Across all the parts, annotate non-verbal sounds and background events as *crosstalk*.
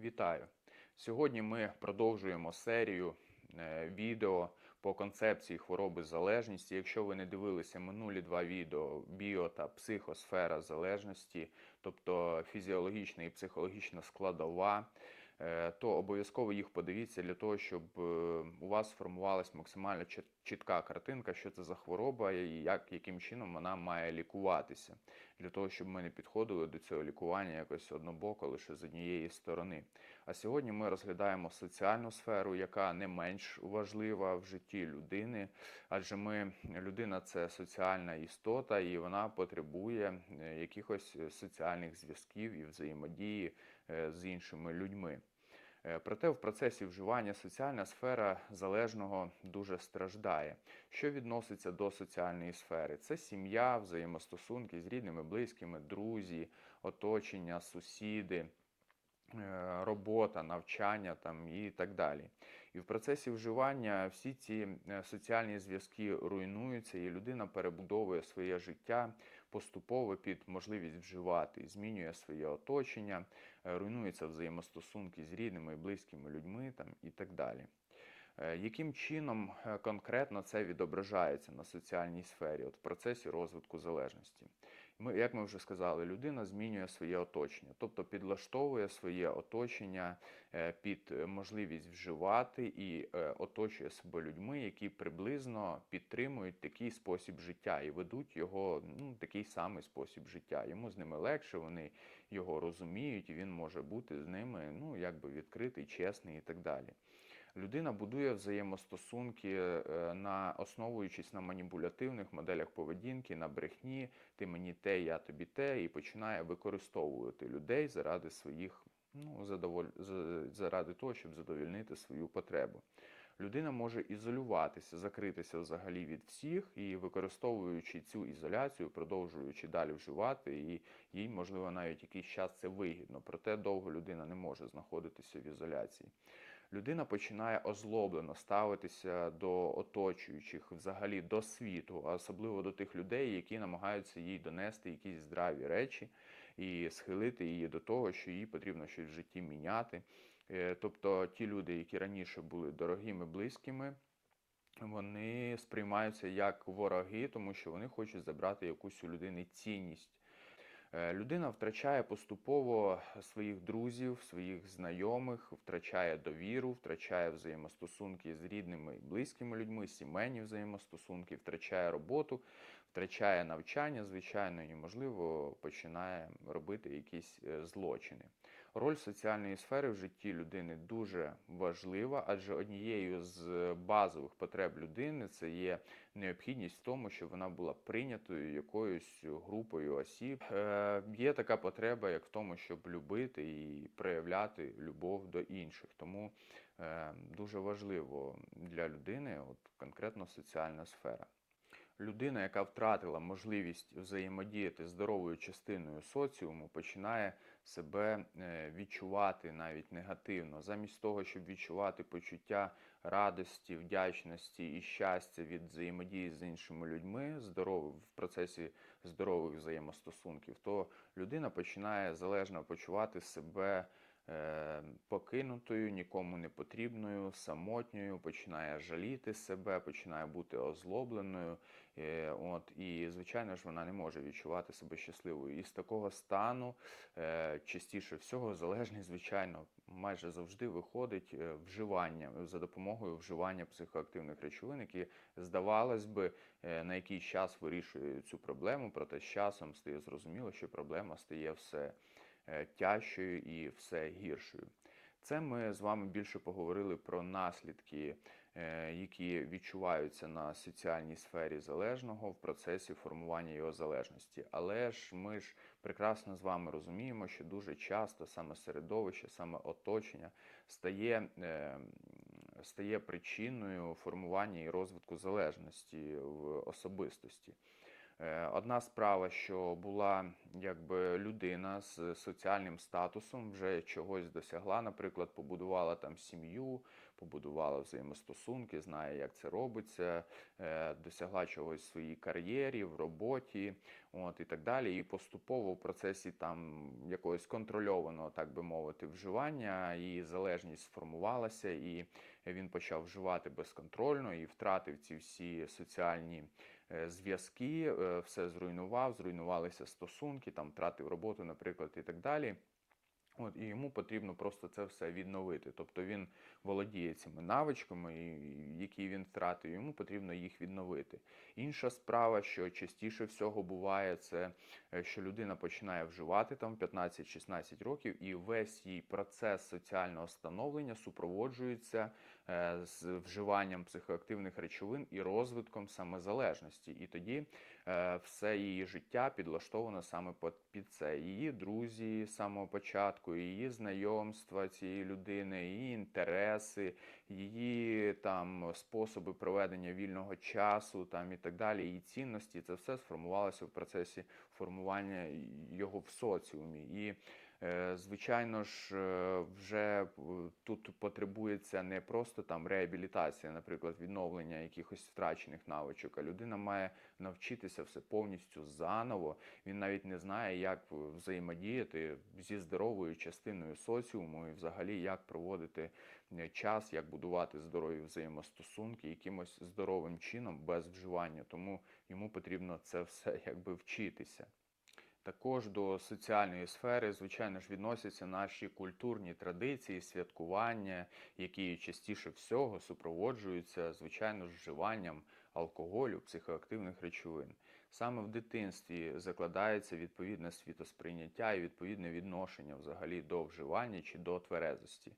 Вітаю! Сьогодні ми продовжуємо серію е, відео по концепції хвороби залежності. Якщо ви не дивилися минулі два відео біо та психосфера залежності, тобто фізіологічна і психологічна складова, то обов'язково їх подивіться для того, щоб е, у вас сформувалась максимально чітка картинка, що це за хвороба і як, яким чином вона має лікуватися, для того, щоб ми не підходили до цього лікування якось однобоко лише з однієї сторони. А сьогодні ми розглядаємо соціальну сферу, яка не менш важлива в житті людини, адже ми людина це соціальна істота, і вона потребує е, якихось соціальних зв'язків і взаємодії е, з іншими людьми. Е, Проте в процесі вживання соціальна сфера залежного дуже страждає. Що відноситься до соціальної сфери? Це сім'я, взаємостосунки з рідними, близькими, друзі, оточення, сусіди е, робота, навчання там і так далі. І в процесі вживання всі ці е, соціальні зв'язки руйнуються, і людина перебудовує своє життя поступово під можливість вживати, змінює своє оточення, е, руйнуються взаємостосунки з рідними і близькими людьми там і так далі. Е, Яким чином е, конкретно це відображається на соціальній сфері, от в процесі розвитку залежності? Ми, як ми вже сказали, людина змінює своє оточення, тобто підлаштовує своє оточення е, під е, можливість вживати і е, оточує себе людьми, які приблизно підтримують такий спосіб життя і ведуть його ну, такий самий спосіб життя. Йому з ними легше, вони його розуміють, і він може бути з ними ну, якби відкритий, чесний і так далі. Людина будує взаємостосунки, е, на основуючись на маніпулятивних моделях поведінки, на брехні, ти мені те, я тобі те, і починає використовувати людей заради своїх, ну, задоволь... заради того, щоб задовольнити свою потребу. Людина може ізолюватися, закритися взагалі від всіх і використовуючи цю ізоляцію, продовжуючи далі вживати, і їй, можливо, навіть якийсь час це вигідно. Проте довго людина не може знаходитися в ізоляції людина починає озлоблено ставитися до оточуючих, взагалі до світу, а особливо до тих людей, які намагаються їй донести якісь здраві речі і схилити її до того, що їй потрібно щось в житті міняти. Е, Тобто ті люди, які раніше були дорогими, близькими, вони сприймаються як вороги, тому що вони хочуть забрати якусь у людини цінність. Е, Людина втрачає поступово своїх друзів, своїх знайомих, втрачає довіру, втрачає взаємостосунки з рідними і близькими людьми, сімейні взаємостосунки, втрачає роботу, втрачає навчання, звичайно, і, можливо, починає робити якісь е, злочини. Роль соціальної сфери в житті людини дуже важлива, адже однією з базових потреб людини це є необхідність в тому, щоб вона була прийнятою якоюсь групою осіб. Е, є така потреба, як в тому, щоб любити і проявляти любов до інших. Тому е, дуже важливо для людини, от конкретно соціальна сфера. Людина, яка втратила можливість взаємодіяти здоровою частиною соціуму, починає себе е, відчувати навіть негативно, замість того, щоб відчувати почуття радості, вдячності і щастя від взаємодії з іншими людьми, здоров... в процесі здорових взаємостосунків, то людина починає залежно почувати себе покинутою, нікому не потрібною, самотньою, починає жаліти себе, починає бути озлобленою. Е, От, і, звичайно ж, вона не може відчувати себе щасливою. І з такого стану е, частіше всього залежність, звичайно, майже завжди виходить е, вживання за допомогою вживання психоактивних речовин, які, здавалось би, е, на якийсь час вирішують цю проблему, проте з часом стає зрозуміло, що проблема стає все е, тяжчою і все гіршою. Це ми з вами більше поговорили про наслідки, е, які відчуваються на соціальній сфері залежного в процесі формування його залежності. Але ж ми ж прекрасно з вами розуміємо, що дуже часто саме середовище, саме оточення стає, е, стає причиною формування і розвитку залежності в особистості. Е, Одна справа, що була якби людина з соціальним статусом, вже чогось досягла, наприклад, побудувала там сім'ю, побудувала взаємостосунки, знає, як це робиться, е, досягла чогось в своїй кар'єрі, в роботі, от і так далі. І поступово в процесі там якогось контрольованого, так би мовити, вживання, її залежність сформувалася, і він почав вживати безконтрольно і втратив ці всі соціальні зв'язки, е, все зруйнував, зруйнувалися стосунки, там втратив роботу, наприклад, і так далі. От, і йому потрібно просто це все відновити. Тобто він володіє цими навичками, які він втратив, йому потрібно їх відновити. Інша справа, що частіше всього буває, це е, що людина починає вживати там 15-16 років, і весь її процес соціального становлення супроводжується е, з вживанням психоактивних речовин і розвитком самозалежності. І тоді е, все її життя підлаштовано саме під- це. Її друзі з самого початку, її знайомства цієї людини, її інтереси, її там способи проведення вільного часу, там і так далі, її цінності. Це все сформувалося в процесі формування його в соціумі. І Е, Звичайно ж, е, вже е, тут потребується не просто там реабілітація, наприклад, відновлення якихось втрачених навичок, а людина має навчитися все повністю заново. Він навіть не знає, як взаємодіяти зі здоровою частиною соціуму і взагалі як проводити е, час, як будувати здорові взаємостосунки якимось здоровим чином без вживання. Тому йому потрібно це все *laughs* якби вчитися. Також до соціальної сфери, звичайно ж, відносяться наші культурні традиції, святкування, які частіше всього супроводжуються, звичайно ж, вживанням алкоголю, психоактивних речовин. Саме в дитинстві закладається відповідне світосприйняття і відповідне відношення взагалі до вживання чи до тверезості.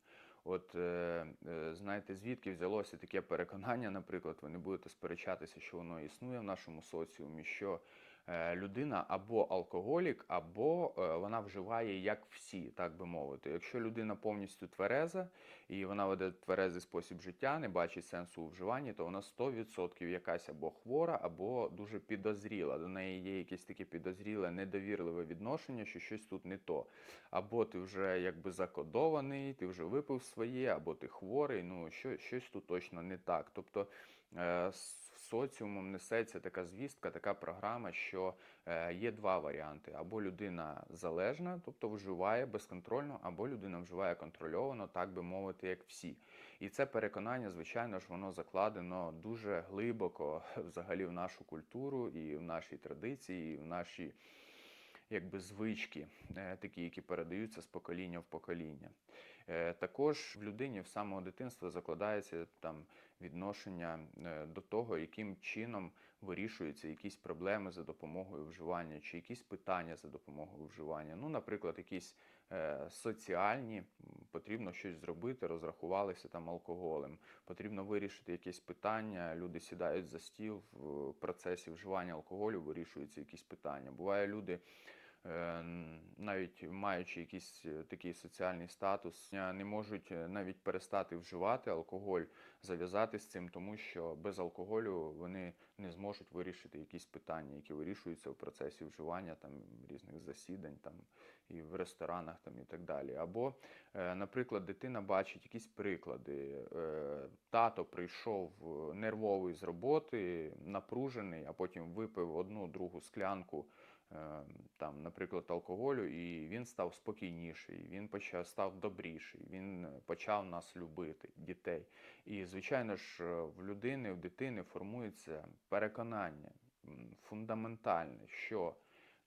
От е, е, знаєте, звідки взялося таке переконання, наприклад, ви не будете сперечатися, що воно існує в нашому соціумі, що людина або алкоголік, або е, вона вживає як всі, так би мовити. Якщо людина повністю твереза і вона веде тверезий спосіб життя, не бачить сенсу у вживанні, то вона 100% якась або хвора, або дуже підозріла. До неї є якесь таке підозріле, недовірливе відношення, що щось тут не то. Або ти вже якби закодований, ти вже випив своє, або ти хворий. Ну що, щось тут точно не так. Тобто е, соціумом несеться така звістка, така програма, що е, є два варіанти: або людина залежна, тобто вживає безконтрольно, або людина вживає контрольовано, так би мовити, як всі. І це переконання, звичайно ж, воно закладено дуже глибоко *laughs* взагалі в нашу культуру і в наші традиції, і в наші якби звички, е, такі, які передаються з покоління в покоління. Е, Також в людині в самого дитинства закладається там відношення е, до того, яким чином вирішуються якісь проблеми за допомогою вживання, чи якісь питання за допомогою вживання. Ну, наприклад, якісь соціальні, потрібно щось зробити, розрахувалися там алкоголем. Потрібно вирішити якесь питання. Люди сідають за стіл в процесі вживання алкоголю, вирішуються якісь питання. Буває люди. Е, Навіть маючи якийсь е, такий соціальний статус, е, не можуть навіть перестати вживати алкоголь, зав'язати з цим, тому що без алкоголю вони не зможуть вирішити якісь питання, які вирішуються в процесі вживання там різних засідань, там і в ресторанах, там і так далі. Або, наприклад, дитина бачить якісь приклади. Тато прийшов нервовий з роботи, напружений, а потім випив одну другу склянку. Е, Там, наприклад, алкоголю, і він став спокійніший, він почав став добріший, він е, почав нас любити, дітей. І, звичайно ж, е, в людини, в дитини формується переконання фундаментальне, що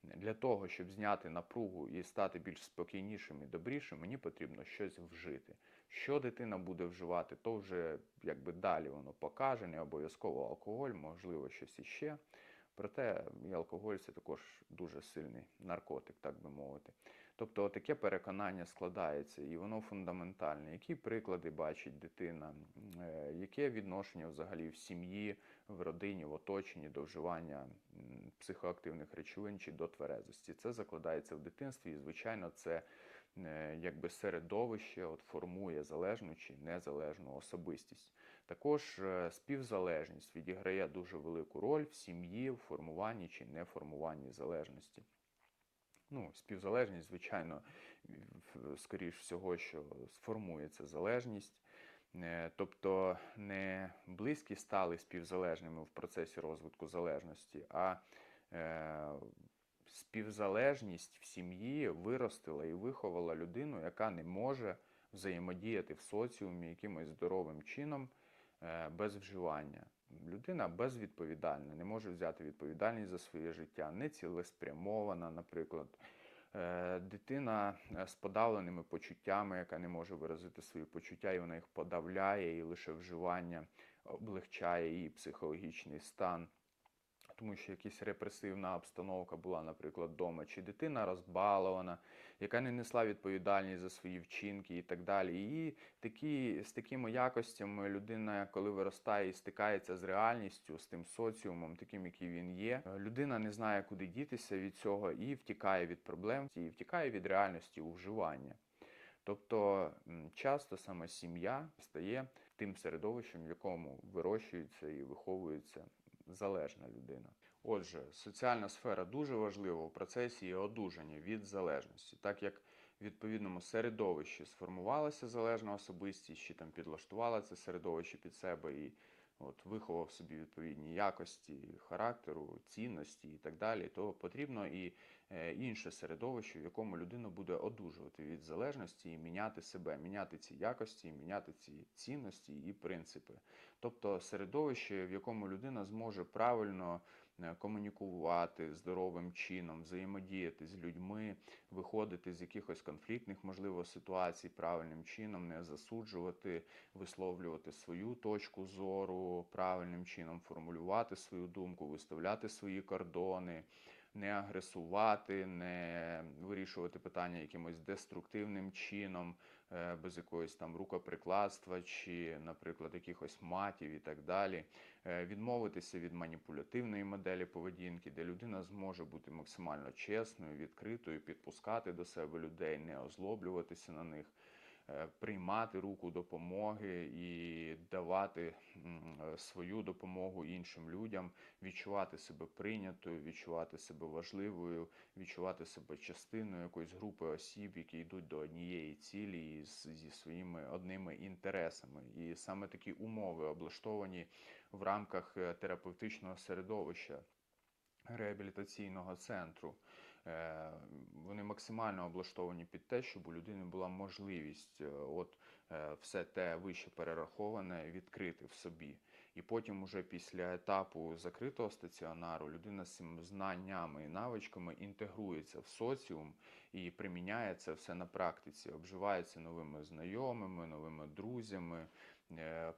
для того, щоб зняти напругу і стати більш спокійнішим і добрішим, мені потрібно щось вжити. Що дитина буде вживати, то вже якби далі воно покаже, не обов'язково алкоголь, можливо, щось іще. Проте і алкоголь це також дуже сильний наркотик, так би мовити. Тобто таке переконання складається, і воно фундаментальне. Які приклади бачить дитина, е, яке відношення взагалі в сім'ї, в родині, в оточенні до вживання психоактивних речовин чи до тверезості? Це закладається в дитинстві, і звичайно, це е, якби середовище от формує залежну чи незалежну особистість. Також е, співзалежність відіграє дуже велику роль в сім'ї, в формуванні чи неформуванні залежності. Ну, співзалежність, звичайно, скоріш всього, що сформується залежність. Е, Тобто не близькі стали співзалежними в процесі розвитку залежності, а е, співзалежність в сім'ї виростила і виховала людину, яка не може взаємодіяти в соціумі якимось здоровим чином без вживання. Людина безвідповідальна, не може взяти відповідальність за своє життя, не цілеспрямована, наприклад. Е, Дитина е, з подавленими почуттями, яка не може виразити свої почуття, і вона їх подавляє, і лише вживання облегчає її психологічний стан. Тому що якась репресивна обстановка була, наприклад, вдома, чи дитина розбалована, яка не несла відповідальність за свої вчинки і так далі. І такі, з такими якостями людина, коли виростає і стикається з реальністю, з тим соціумом, таким, який він є, людина не знає, куди дітися від цього, і втікає від проблем, і втікає від реальності у вживання. Тобто часто саме сім'я стає тим середовищем, в якому вирощується і виховується залежна людина. Отже, соціальна сфера дуже важлива у процесі її одужання від залежності, так як в відповідному середовищі сформувалася залежна особистість, чи там підлаштувала це середовище під себе і от, виховав собі відповідні якості характеру, цінності і так далі, то потрібно і е, інше середовище, в якому людина буде одужувати від залежності і міняти себе, міняти ці якості, міняти ці цінності і принципи. Тобто середовище, в якому людина зможе правильно комунікувати здоровим чином, взаємодіяти з людьми, виходити з якихось конфліктних, можливо, ситуацій правильним чином, не засуджувати, висловлювати свою точку зору правильним чином, формулювати свою думку, виставляти свої кордони. Не агресувати, не вирішувати питання якимось деструктивним чином, е, без якогось там рукоприкладства чи, наприклад, якихось матів і так далі. Е, Відмовитися від маніпулятивної моделі поведінки, де людина зможе бути максимально чесною, відкритою, підпускати до себе людей, не озлоблюватися на них. е, Приймати руку допомоги і давати свою допомогу іншим людям, відчувати себе прийнятою, відчувати себе важливою, відчувати себе частиною якоїсь групи осіб, які йдуть до однієї цілі зі своїми одними інтересами. І саме такі умови облаштовані в рамках е, терапевтичного середовища реабілітаційного центру. Е, Вони максимально облаштовані під те, щоб у людини була можливість е, от все те вище перераховане відкрити в собі. І потім, уже після етапу закритого стаціонару, людина з цими знаннями і навичками інтегрується в соціум і приміняє це все на практиці, обживається новими знайомими, новими друзями,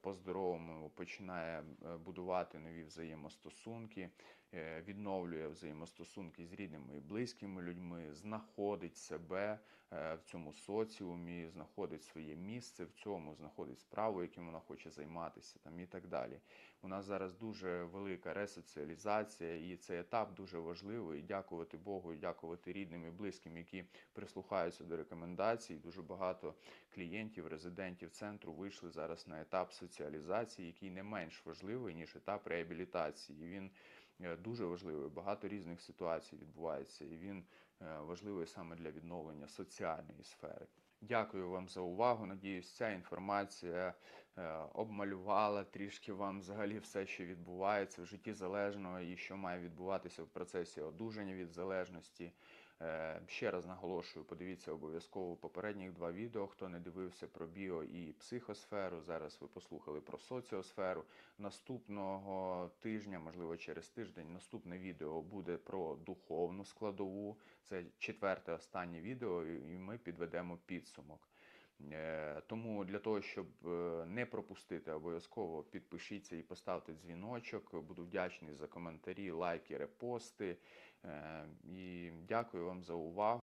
по-здоровому починає е, будувати нові взаємостосунки, е, відновлює взаємостосунки з рідними і близькими людьми, знаходить себе е, в цьому соціумі, знаходить своє місце в цьому, знаходить справу, яким вона хоче займатися, там і так далі. У нас зараз дуже велика ресоціалізація, і цей етап дуже важливий. Дякувати Богу, і дякувати рідним і близьким, які прислухаються до рекомендацій. Дуже багато клієнтів, резидентів центру вийшли зараз на етап соціалізації, який не менш важливий ніж етап реабілітації. Він е, дуже важливий. Багато різних ситуацій відбувається, і він е, важливий саме для відновлення соціальної сфери. Дякую вам за увагу. Надіюсь, ця інформація е, обмалювала трішки вам взагалі все, що відбувається в житті залежного і що має відбуватися в процесі одужання від залежності. Е, Ще раз наголошую, подивіться обов'язково попередніх два відео. Хто не дивився про біо і психосферу. Зараз ви послухали про соціосферу. Наступного тижня, можливо, через тиждень, наступне відео буде про духовну складову. Це четверте останнє відео, і ми підведемо підсумок. Е, Тому для того, щоб е, не пропустити, обов'язково підпишіться і поставте дзвіночок. Буду вдячний за коментарі, лайки, репости. Е, І дякую вам за увагу.